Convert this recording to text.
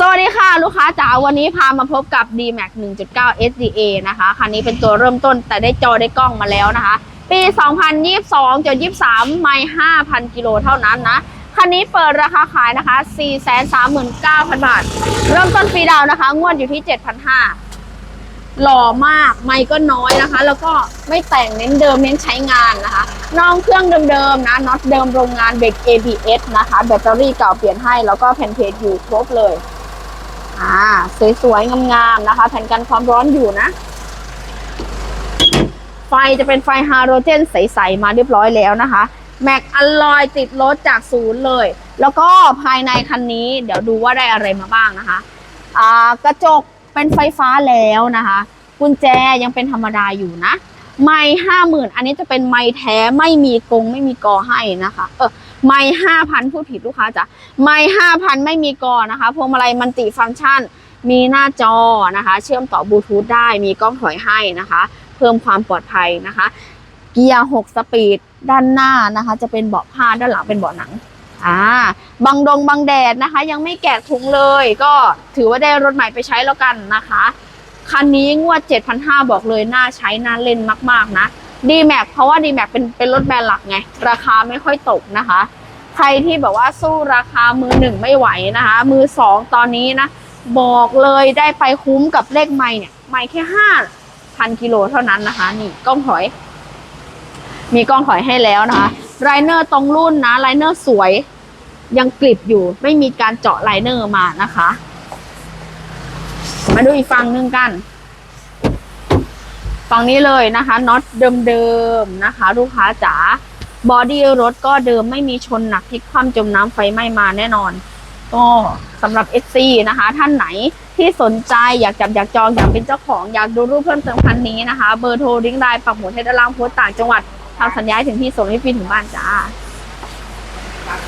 สวัสดีค่ะ ลูกค้าจ๋าวันนี้พามาพบกับ D-Max 1.9 SDA นะคะคันนี้เป็นตัวเริ่มต้นแต่ได้จอได้กล้องมาแล้วนะคะ ปี 2022จน23 ไม่ 5,000 กิโลเท่านั้นนะ คันนี้เปิดราคาขายนะคะ 439,000 บาท เริ่มต้นฟรีดาวนะคะ งวดอยู่ที่ 7,500หล่อมาก ไม่ก็น้อยนะคะ แล้วก็ไม่แต่งเน้นเดิมเน้นใช้งานนะคะน้องเครื่องเดิมๆนะน็อตเดิมโรงงานเบรก ABS นะคะ แบตเตอรี่เก่าเปลี่ยนให้แล้วก็แผ่นเพจอยู่ครบเลย อ่า สวยๆ งามๆ นะคะ แผ่นกันความร้อนอยู่นะ ไฟจะเป็นไฟฮาโลเจนใสๆ มาเรียบร้อยแล้วนะคะ แม็กอลอยติดรถจากศูนย์เลย แล้วก็ภายในคันนี้เดี๋ยวดูว่าได้อะไรมาบ้างนะคะ อ่า กระจกเป็นไฟฟ้าแล้วนะคะ กุญแจยังเป็นธรรมดาอยู่นะ ไม่ห้าหมื่นอันนี้จะเป็นไม้แท้ไม่มีกงไม่มีกอให้นะคะ เออ ไม่ห้าพันพูดผิดลูกค้าจ้ะไม่ห้าพันไม่มีกอนะคะพวงมาลัยมันติฟังก์ชัน มีหน้าจอนะคะ เชื่อมต่อบลูทูธได้มีกล้องถอยให้นะคะ เพิ่มความปลอดภัยนะคะ เกียร์6สปีดด้านหน้านะคะ จะเป็นเบาะผ้าด้านหลังเป็นเบาะหนังอ่าบังดงบังแดดนะคะ ยังไม่แกะถุงเลย ก็ถือว่าได้รถใหม่ไปใช้แล้วกันนะคะ คันนี้งวด 7,500 บอกเลยน่าใช้น่าเล่นมาก ๆ นะ d m a x เพราะว่า d m a x เป็นเป็นรถแบรนด์หลักไง ราคาไม่ค่อยตกนะคะ ใครที่แบบว่าสู้ราคามือหนึ่งไม่ไหวนะคะ มือสองตอนนี้นะ บอกเลยได้ไปคุ้มกับเลขไม่เนี่ย ไม่แค่ห้าพันกิโลเท่านั้นนะคะ นี่กล้องถอย มีกล้องถอยให้แล้วนะคะไรเนอร์ตรงรุ่นนะไรเนอร์สวยยังกริบอยู่ ไม่มีการเจาะไลเนอร์มานะคะ มาดูอีกฝั่งหนึ่งกัน ฝั่งนี้เลยนะคะน็อตเดิมๆนะคะ ลูกค้าจ๋าบอดี้รถก็เดิมไม่มีชนหนักพลิกคว่ำจมน้ำไฟไหม้มาแน่นอน ก็สำหรับ SC นะคะ ท่านไหนที่สนใจอยากจับอยากจองอยากเป็นเจ้าของอยากดูรูปเพิ่มเติมคันนี้นะคะ เบอร์โทรลิงก์ไลน์ปักหมุดให้ด้านล่างโพสต์ต่างจังหวัดทำสัญญาถึงที่ส่งให้ฟรีถึงบ้านจ้า